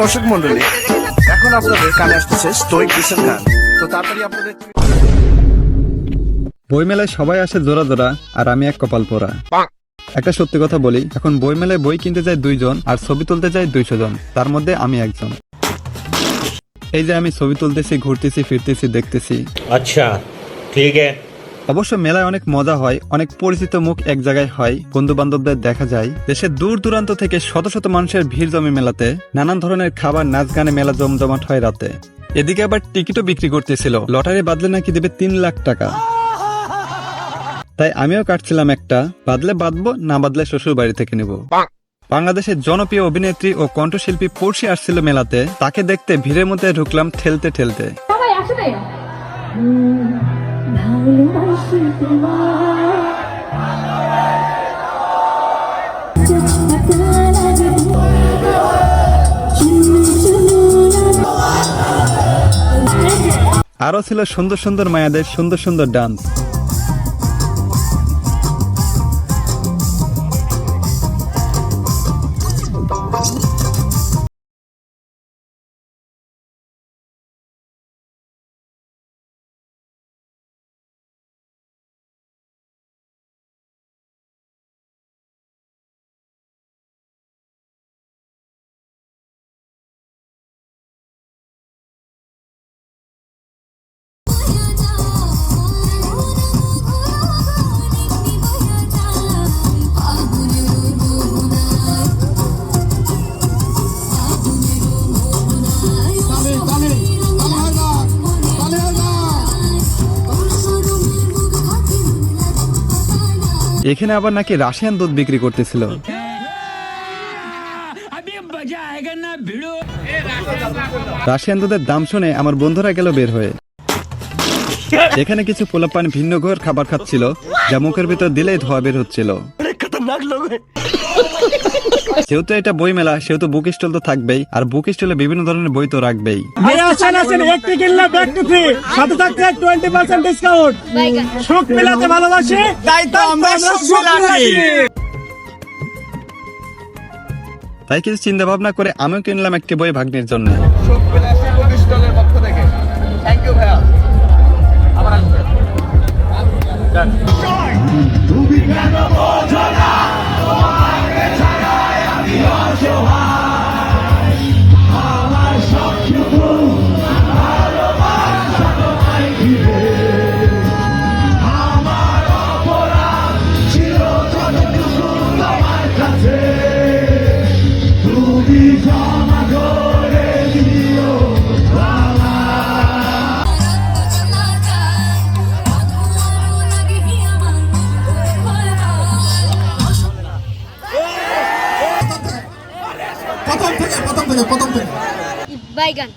দর্শক মন্ডলী এখন আপনাদের কানে আসতেছে স্টোয়িক কিষেন গান। তো তাড়াতাড়ি আপনাদের বইমেলায় সবাই আসে জোড়া জোড়া আর আমি এক কপাল পোড়া। একটা সত্যি কথা বলি এখন বই মেলায় বই কিনতে যায় দুইজন আর ছবি তুলতে যায় দুইশো জন। তার মধ্যে আমি একজন। এই যে আমি ছবি তুলতেছি ঘুরতেছি ফিরতেছি দেখতেছি। আচ্ছা ঠিক আছে অবশ্য মেলায় অনেক মজা হয়, অনেক পরিচিত মুখ এক জায়গায় হয় বন্ধু বান্ধবদের দেখা যায়। দেশের দূর দূরান্ত থেকে শত শত মানুষের ভিড় জমে মেলাতে, নানান ধরনের খাবার, নাচ গানে মেলা জমজমাট হয় রাতে। এদিকে আবার টিকিটও বিক্রি করতেছিল, লটারি বাদলে নাকি দেবে তিন লাখ টাকা। তাই আমিও কাটছিলাম একটা, বাদলে বাদবো না বাদলে শ্বশুর বাড়ি থেকে নেব। বাংলাদেশের জনপ্রিয় অভিনেত্রী ও কণ্ঠশিল্পী পড়শি আসছিল মেলাতে, তাকে দেখতে ভিড়ের মধ্যে ঢুকলাম ঠেলতে ঠেলতে। আরও ছিল সুন্দর সুন্দর মায়াদের সুন্দর সুন্দর ডান্স এখানে আবার নাকি রাশিয়ান দুধ বিক্রি করতেছিল। রাশিয়ান দুধের দাম শুনে আমার বন্ধুরা গেল বের হয়ে। এখানে কিছু পোলাপান ভিন্ন ঘর খাবার খাচ্ছিল, যা মুখের ভিতর দিলেই ধোয়া বের হচ্ছিল। যেহেতু এটা বই মেলা সেহেতু বুক স্টল তো থাকবেই আর বুক স্টলে বিভিন্ন ধরনের বই তো রাখবেই। আসেন একটি কিনলে ব্যাক টু ফ্রি সাথে থাকতে টোয়েন্টি পার্সেন্ট ডিসকাউন্ট সুখ মেলাতে ভালোবাসি তাই তো আমরা সুখ তাই কিছু চিন্তা ভাবনা করে আমিও কিনলাম একটি বই ভাগ্নের জন্য। স্টলের পক্ষ থেকে। থ্যাংক ইউ ভাইয়া। প্রথম থেকে প্রথম থেকে প্রথম থেকে। বাইগান